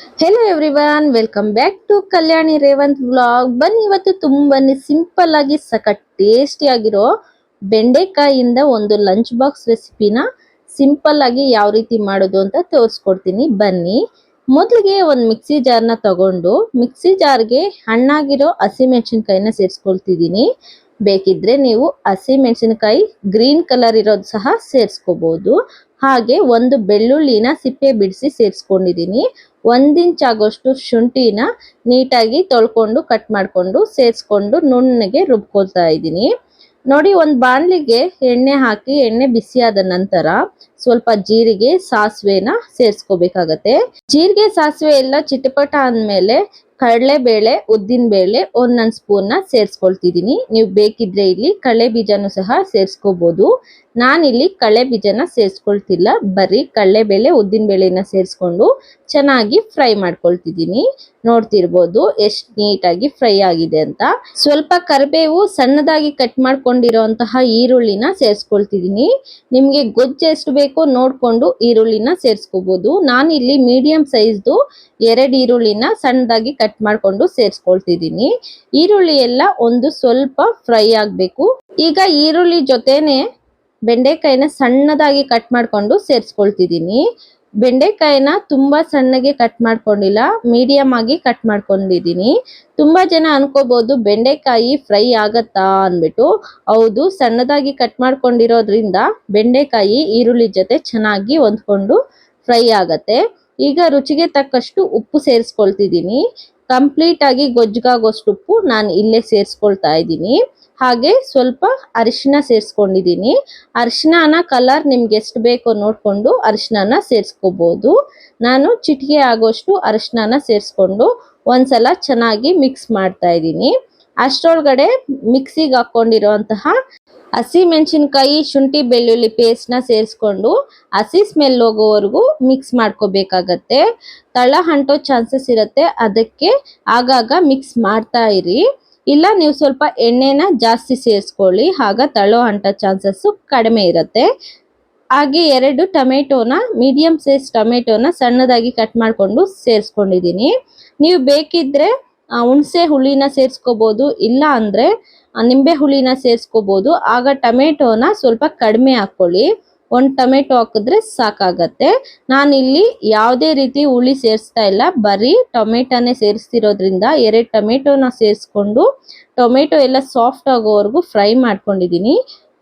Hello everyone welcome back to Kalyani Revanth blog ಬನ್ನಿ ಇವತ್ತು ತುಂಬಾನೇ ಸಿಂಪಲ್ ಆಗಿ ಸಖತ್ ಟೇಸ್ಟಿ ಆಗಿರೋ ಬೆಂಡೆಕಾಯಿಂದ ಒಂದು ಲಂಚ್ ಬಾಕ್ಸ್ ರೆಸಿಪಿನ ಸಿಂಪಲ್ ಆಗಿ ಯಾವ ರೀತಿ ಮಾಡೋದು ಅಂತ ತೋರಿಸ್ಕೊಡ್ತೀನಿ. ಬನ್ನಿ. ಮೊದಲಿಗೆ ಒಂದು ಮಿಕ್ಸಿ ಜಾರ್ನ ತಗೊಂಡು ಮಿಕ್ಸಿ ಜಾರ್ಗೆ ಹಣ್ಣಾಗಿರೋ ಹಸಿಮೆಣಸಿನ್ಕಾಯಿನ ಸೇರಿಸ್ಕೊಳ್ತಿದ್ದೀನಿ. ಬೇಕಿದ್ರೆ ನೀವು ಹಸಿಮೆಣಸಿನಕಾಯಿ ಗ್ರೀನ್ ಕಲರ್ ಇರೋದು ಸಹ ಸೇರಿಸ್ಕೋಬಹುದು ಹಾಗೆ ಒಂದು ಬೆಳ್ಳುಳ್ಳಿನ ಸಿಪ್ಪೆ ಬಿಡಿಸಿ ಸೇರಿಸ್ಕೊಂಡಿದ್ದೀನಿ. ಒಂದ್ ಇಂಚ್ ಆಗೋಷ್ಟು ಶುಂಠಿನ ನೀಟಾಗಿ ತೊಳ್ಕೊಂಡು ಕಟ್ ಮಾಡ್ಕೊಂಡು ಸೇರಿಸ್ಕೊಂಡು ನುಣ್ಣಗೆ ರುಬ್ಕೊಳ್ತಾ ಇದ್ದೀನಿ. ನೋಡಿ ಒಂದು ಬಾಣಲಿಗೆ ಎಣ್ಣೆ ಹಾಕಿ, ಎಣ್ಣೆ ಬಿಸಿಯಾದ ನಂತರ ಸ್ವಲ್ಪ ಜೀರಿಗೆ, ಸಾಸಿವೆನ ಸೇರಿಸ್ಕೋಬೇಕಾಗತ್ತೆ. ಜೀರಿಗೆ, ಸಾಸಿವೆ ಎಲ್ಲ ಚಿಟಪಟ ಅಂದ್ಮೇಲೆ ಕಡಲೆಬೇಳೆ ಉದ್ದಿನ ಬೇಳೆ, ಒಂದೊಂದು ಸ್ಪೂನ್ನ ಸೇರಿಸ್ಕೊಳ್ತಿದ್ದೀನಿ. ನೀವು ಬೇಕಿದ್ರೆ ಇಲ್ಲಿ ಕಳೆ ಬೀಜನೂ ಸಹ ಸೇರಿಸ್ಕೋಬಹುದು ನಾನಿಲ್ಲಿ ಕಳೆ ಬೀಜನ ಸೇರಿಸ್ಕೊಳ್ತಿಲ್ಲ. ಬರೀ ಉದ್ದಿನ ಬೇಳೆನ ಸೇರಿಸ್ಕೊಂಡು ಚೆನ್ನಾಗಿ ಫ್ರೈ ಮಾಡ್ಕೊಳ್ತಿದ್ದೀನಿ. ನೋಡ್ತಿರ್ಬೋದು ಎಷ್ಟು ನೀಟಾಗಿ ಫ್ರೈ ಆಗಿದೆ ಅಂತ. ಸ್ವಲ್ಪ ಕರಿಬೇವು ಸಣ್ಣದಾಗಿ ಕಟ್ ಮಾಡ್ಕೊಂಡಿರೋಂತಹ ಈರುಳ್ಳಿನ ಸೇರಿಸ್ಕೊಳ್ತಿದ್ದೀನಿ. ನಿಮಗೆ ಗೊಜ್ಜು ಎಷ್ಟು ಬೇಕೋ ನೋಡ್ಕೊಂಡು ಈರುಳ್ಳಿನ ಸೇರಿಸ್ಕೋಬೋದು. ನಾನಿಲ್ಲಿ ಮೀಡಿಯಂ ಸೈಜ್ದು ಎರಡು ಈರುಳ್ಳಿನ ಸಣ್ಣದಾಗಿ ಕಟ್ ಮಾಡ್ಕೊಂಡು ಸೇರಿಸ್ಕೊಳ್ತಿದ್ದೀನಿ. ಈರುಳ್ಳಿ ಎಲ್ಲ ಒಂದು ಸ್ವಲ್ಪ ಫ್ರೈ ಆಗಬೇಕು. ಈಗ ಈರುಳ್ಳಿ ಜೊತೆನೆ ಬೆಂಡೆಕಾಯಿನ ಸಣ್ಣದಾಗಿ ಕಟ್ ಮಾಡ್ಕೊಂಡು ಸೇರಿಸ್ಕೊಳ್ತಿದ್ದೀನಿ. ಬೆಂಡೆಕಾಯಿನ ತುಂಬಾ ಸಣ್ಣಗೆ ಕಟ್ ಮಾಡ್ಕೊಂಡಿಲ್ಲ ಮೀಡಿಯಂ ಆಗಿ ಕಟ್ ಮಾಡ್ಕೊಂಡಿದ್ದೀನಿ. ತುಂಬಾ ಜನ ಅನ್ಕೋಬಹುದು ಬೆಂಡೆಕಾಯಿ ಫ್ರೈ ಆಗತ್ತಾ ಅಂದ್ಬಿಟ್ಟು. ಹೌದು, ಸಣ್ಣದಾಗಿ ಕಟ್ ಮಾಡ್ಕೊಂಡಿರೋದ್ರಿಂದ ಬೆಂಡೆಕಾಯಿ ಈರುಳ್ಳಿ ಜೊತೆ ಚೆನ್ನಾಗಿ ಹೊಂದ್ಕೊಂಡು ಫ್ರೈ ಆಗತ್ತೆ. ಈಗ ರುಚಿಗೆ ತಕ್ಕಷ್ಟು ಉಪ್ಪು ಸೇರಿಸ್ಕೊಳ್ತಿದ್ದೀನಿ. ಕಂಪ್ಲೀಟ್ ಆಗಿ ಗೊಜ್ಜುಗಾಗೋಷ್ಟು ಉಪ್ಪು ನಾನು ಇಲ್ಲೇ ಸೇರಿಸ್ಕೊಳ್ತಾ ಇದ್ದೀನಿ. ಹಾಗೆ ಸ್ವಲ್ಪ ಅರಿಶಿನ ಸೇರಿಸ್ಕೊಂಡಿದ್ದೀನಿ. ಅರಿಶಿನ ಕಲರ್ ನಿಮ್ಗೆ ಎಷ್ಟು ಬೇಕೋ ನೋಡಿಕೊಂಡು ಅರಿಶಿನ ಸೇರಿಸ್ಕೋಬಹುದು ನಾನು ಚಿಟಿಕೆ ಆಗೋಷ್ಟು ಅರಿಶಿನ ಸೇರಿಸ್ಕೊಂಡು ಒಂದ್ಸಲ ಚೆನ್ನಾಗಿ ಮಿಕ್ಸ್ ಮಾಡ್ತಾ ಇದ್ದೀನಿ. ಅಷ್ಟರೊಳಗಡೆ ಮಿಕ್ಸಿಗೆ ಹಾಕೊಂಡಿರುವಂತಹ ಹಸಿ ಮೆಣಸಿನ್ಕಾಯಿ ಶುಂಠಿ ಬೆಳ್ಳುಳ್ಳಿ ಪೇಸ್ಟ್ನ ಸೇರಿಸ್ಕೊಂಡು ಹಸಿ ಸ್ಮೆಲ್ ಹೋಗೋವರೆಗೂ ಮಿಕ್ಸ್ ಮಾಡ್ಕೋಬೇಕಾಗತ್ತೆ. ತಳ ಹಂಟೋ ಚಾನ್ಸಸ್ ಇರುತ್ತೆ, ಅದಕ್ಕೆ ಆಗಾಗ ಮಿಕ್ಸ್ ಮಾಡ್ತಾ ಇರಿ. ಇಲ್ಲ ನೀವು ಸ್ವಲ್ಪ ಎಣ್ಣೆನ ಜಾಸ್ತಿ ಸೇರಿಸ್ಕೊಳ್ಳಿ, ಆಗ ತಳೋ ಅಂಟ ಚಾನ್ಸಸ್ಸು ಕಡಿಮೆ ಇರುತ್ತೆ. ಹಾಗೆ ಎರಡು ಟೊಮೆಟೊನ ಮೀಡಿಯಮ್ ಸೈಜ್ ಟೊಮೆಟೊನ ಸಣ್ಣದಾಗಿ ಕಟ್ ಮಾಡಿಕೊಂಡು ಸೇರಿಸ್ಕೊಂಡಿದ್ದೀನಿ ನೀವು ಬೇಕಿದ್ರೆ ಹುಣಸೆ ಹುಳಿನ ಸೇರಿಸ್ಕೋಬೋದು, ಇಲ್ಲ ಅಂದ್ರೆ ನಿಂಬೆ ಹುಳಿನ ಸೇರಿಸ್ಕೋಬೋದು. ಆಗ ಟೊಮೆಟೊನ ಸ್ವಲ್ಪ ಕಡಿಮೆ ಹಾಕೊಳ್ಳಿ ಒಂದು ಟೊಮೆಟೊ ಹಾಕಿದ್ರೆ ಸಾಕಾಗತ್ತೆ. ನಾನಿಲ್ಲಿ ಯಾವುದೇ ರೀತಿ ಹುಳಿ ಸೇರಿಸ್ತಾ ಇಲ್ಲ. ಬರೀ ಟೊಮೆಟೊನೇ ಸೇರಿಸ್ತಿರೋದ್ರಿಂದ ಎರಡು ಟೊಮೆಟೊನ ಸೇರಿಸ್ಕೊಂಡು ಟೊಮೆಟೊ ಎಲ್ಲ ಸಾಫ್ಟ್ ಆಗೋವರೆಗೂ ಫ್ರೈ ಮಾಡ್ಕೊಂಡಿದ್ದೀನಿ.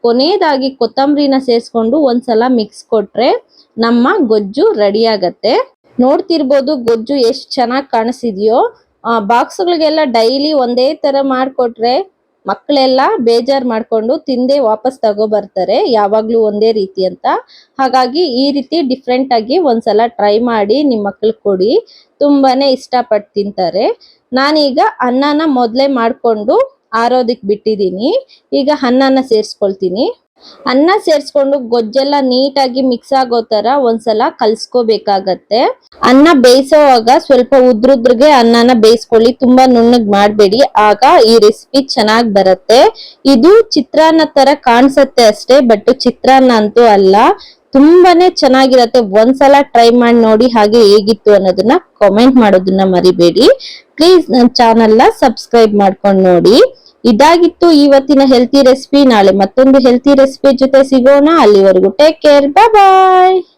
ಕೊನೆಯದಾಗಿ ಕೊತ್ತಂಬರಿನ ಸೇರಿಸ್ಕೊಂಡು ಒಂದ್ಸಲ ಮಿಕ್ಸ್ ಕೊಟ್ರೆ ನಮ್ಮ ಗೊಜ್ಜು ರೆಡಿ ಆಗತ್ತೆ. ನೋಡ್ತಿರ್ಬೋದು ಗೊಜ್ಜು ಎಷ್ಟು ಚೆನ್ನಾಗಿ ಕಾಣಿಸಿದ್ಯೋ. ಬಾಕ್ಸ್ಗಳಿಗೆಲ್ಲ ಡೈಲಿ ಒಂದೇ ತರ ಮಾಡಿಕೊಟ್ರೆ ಮಕ್ಕಳೆಲ್ಲ ಬೇಜಾರ್ ಮಾಡ್ಕೊಂಡು ತಿಂದೇ ವಾಪಸ್ ತಗೋ ಬರ್ತಾರೆ, ಯಾವಾಗ್ಲೂ ಒಂದೇ ರೀತಿ ಅಂತ. ಹಾಗಾಗಿ ಈ ರೀತಿ ಡಿಫ್ರೆಂಟ್ ಆಗಿ ಒಂದ್ಸಲ ಟ್ರೈ ಮಾಡಿ ನಿಮ್ಮ ಮಕ್ಳಿಗೆ ಕೊಡಿ, ತುಂಬಾನೇ ಇಷ್ಟಪಟ್ಟು ತಿಂತಾರೆ. ನಾನೀಗ ಅನ್ನನ ಮೊದಲೇ ಮಾಡ್ಕೊಂಡು ಆರೋದಿಕ್ ಬಿಟ್ಟಿದ್ದೀನಿ ಈಗ ಅನ್ನನ ಸೇರಿಸ್ಕೊಳ್ತೀನಿ. ಅನ್ನ ಸೇರಿಸ್ಕೊಂಡು ಗೊಜ್ಜೆಲ್ಲ ನೀಟಾಗಿ ಮಿಕ್ಸ್ ಆಗೋ ತರ ಒಂದ್ಸಲ ಕಲ್ಸ್ಕೋಬೇಕಾಗತ್ತೆ. ಅನ್ನ ಬೇಯಿಸೋವಾಗ ಸ್ವಲ್ಪ ಉದ್ರುದ್ರಿಗೆ ಅನ್ನನ ಬೇಯಿಸ್ಕೊಳ್ಳಿ, ತುಂಬಾ ನುಣ್ಣಗ್ ಮಾಡ್ಬೇಡಿ. ಆಗ ಈ ರೆಸಿಪಿ ಚೆನ್ನಾಗ್ ಬರುತ್ತೆ. ಇದು ಚಿತ್ರಾನ್ನ ತರ ಕಾಣಿಸತ್ತೆ ಅಷ್ಟೇ ಬಟ್ ಚಿತ್ರಾನ್ನ ಅಂತೂ ಅಲ್ಲ. ತುಂಬಾನೇ ಚೆನ್ನಾಗಿರತ್ತೆ. ಒಂದ್ಸಲ ಟ್ರೈ ಮಾಡಿ ನೋಡಿ ಹಾಗೆ ಹೇಗಿತ್ತು ಅನ್ನೋದನ್ನ ಕಾಮೆಂಟ್ ಮಾಡೋದನ್ನ ಮರಿಬೇಡಿ. ಪ್ಲೀಸ್ ನನ್ನ ಚಾನಲ್ನ ಸಬ್ಸ್ಕ್ರೈಬ್ ಮಾಡ್ಕೊಂಡು ನೋಡಿ. ಇದಾಗಿತ್ತು ಇವತ್ತಿನ ಹೆಲ್ತಿ ರೆಸಿಪಿ ನಾಳೆ ಮತ್ತೊಂದು ಹೆಲ್ತಿ ರೆಸಿಪಿ ಜೊತೆ ಸಿಗೋಣ. ಅಲ್ಲಿವರೆಗೂ ಟೇಕ್ ಕೇರ್ ಬಾಯ್